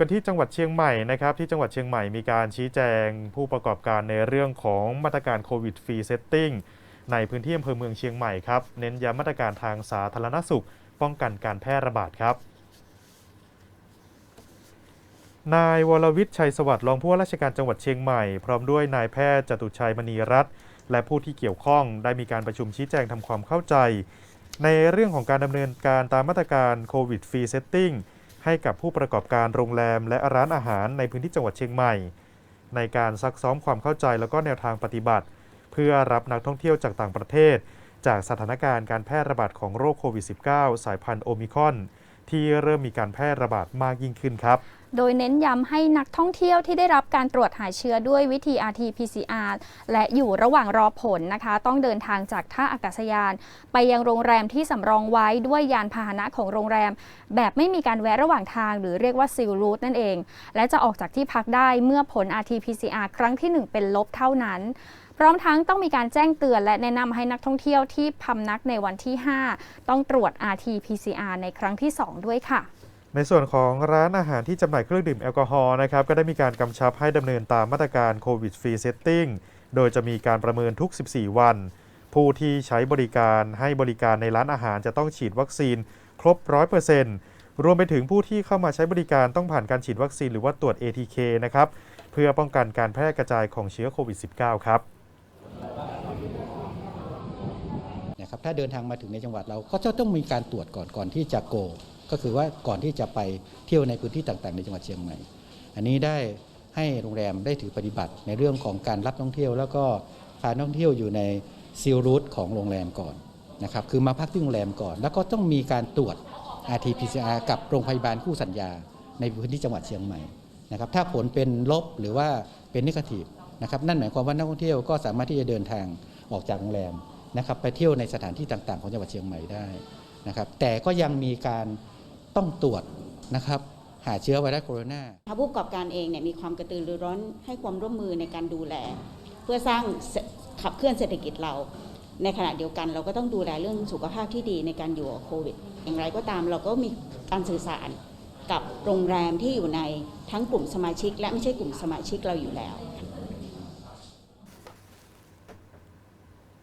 กันที่จังหวัดเชียงใหม่นะครับที่จังหวัดเชียงใหม่มีการชี้แจงผู้ประกอบการในเรื่องของมาตรการโควิดฟรีเซตติ้งในพื้นที่อำเภอเมืองเชียงใหม่ครับเน้นย้ำมาตรการทางสาธารณสุข ป้องกันการแพร่ระบาดครับนายวรวิทย์ชัยสวัสดิ์รองผู้ว่าราชการจังหวัดเชียงใหม่ พร้อมด้วยนายแพทย์จตุชัยมณีรัตน์และผู้ที่เกี่ยวข้องได้มีการประชุมชี้แจงทำความเข้าใจ ในเรื่องของการดำเนินการตามมาตรการโควิดฟรีเซตติ้ง ให้กับผู้ประกอบการโรงแรมและร้านอาหารในพื้นที่จังหวัดเชียงใหม่ ในการซักซ้อมความเข้าใจแล้วก็แนวทางปฏิบัติ เพื่อรับนักท่องเที่ยวจากต่างประเทศ จากสถานการณ์การแพร่ระบาดของโรคโควิด -19 สายพันธุ์โอมิคอน ที่เริ่มมีการแพร่ระบาดมากยิ่งขึ้นครับ โดยเน้นย้ำให้นักท่องเที่ยวที่ได้รับการตรวจหาเชื้อด้วยวิธี RT-PCR และอยู่ระหว่างรอผลนะคะ ต้องเดินทางจากท่าอากาศยาน ไปยังโรงแรมที่สำรองไว้ด้วยยานพาหนะของโรงแรม แบบไม่มีการแวะระหว่างทาง หรือเรียกว่าซิลรูทนั่นเอง และจะออกจากที่พักได้เมื่อผล RT-PCR ครั้งที่ 1 เป็นลบเท่านั้น พร้อมทั้งต้องมีการแจ้งเตือนและแนะนำให้นักท่องเที่ยวที่พำนักในวันที่ 5 ต้องตรวจ RT-PCR ในครั้งที่ 2 ด้วยค่ะในส่วนของร้านอาหารที่จำหน่ายเครื่องดื่มแอลกอฮอล์นะครับก็ได้มีการกำชับให้ดำเนินตามมาตรการโควิดฟรีเซตติ้งโดยจะมีการประเมินทุก 14 วัน ผู้ที่ใช้บริการให้บริการในร้านอาหารจะต้องฉีดวัคซีนครบ 100%รวมไปถึงผู้ที่เข้ามาใช้บริการต้องผ่านการฉีดวัคซีนหรือว่าตรวจ ATK นะครับเพื่อป้องกันการแพร่กระจายของเชื้อโควิด -19 ครับ นะครับถ้าเดินทางมาถึงในจังหวัดเราก็จะต้องมีการตรวจก่อนก่อนที่จะโก ก็คือว่าก่อนที่จะไปเที่ยวในพื้นที่ต่างๆ ในจังหวัดเชียงใหม่ อันนี้ได้ให้โรงแรมได้ถือปฏิบัติในเรื่องของการรับนักท่องเที่ยว แล้วก็พาท่องเที่ยวอยู่ในซีลรูทของโรงแรมก่อนนะครับคือมาพักที่โรงแรมก่อน แล้วก็ต้องมีการตรวจ RT-PCR กับโรงพยาบาลคู่สัญญา ในพื้นที่จังหวัดเชียงใหม่นะครับถ้าผลเป็นลบหรือว่าเป็นนิเกทีฟนะครับนั่นหมายความว่านักท่องเที่ยวก็สามารถที่จะเดินทางออกจากโรงแรม นะครับไปเที่ยวในสถานที่ต่างๆ ของจังหวัดเชียงใหม่ได้นะครับแต่ก็ยังมีการต้องตรวจนะครับหาเชื้อไวรัสโคโรนาทางผู้ประกอบการเองเนี่ยมีความกระตือรือร้นให้ความร่วมมือในการดูแล เพื่อสร้างขับเคลื่อนเศรษฐกิจเรา ในขณะเดียวกันเราก็ต้องดูแลเรื่องสุขภาพที่ดีในการอยู่กับโควิด อย่างไรก็ตามเราก็มีการสื่อสารกับโรงแรมที่อยู่ในทั้งกลุ่มสมาชิก และไม่ใช่กลุ่มสมาชิกเราอยู่แล้ว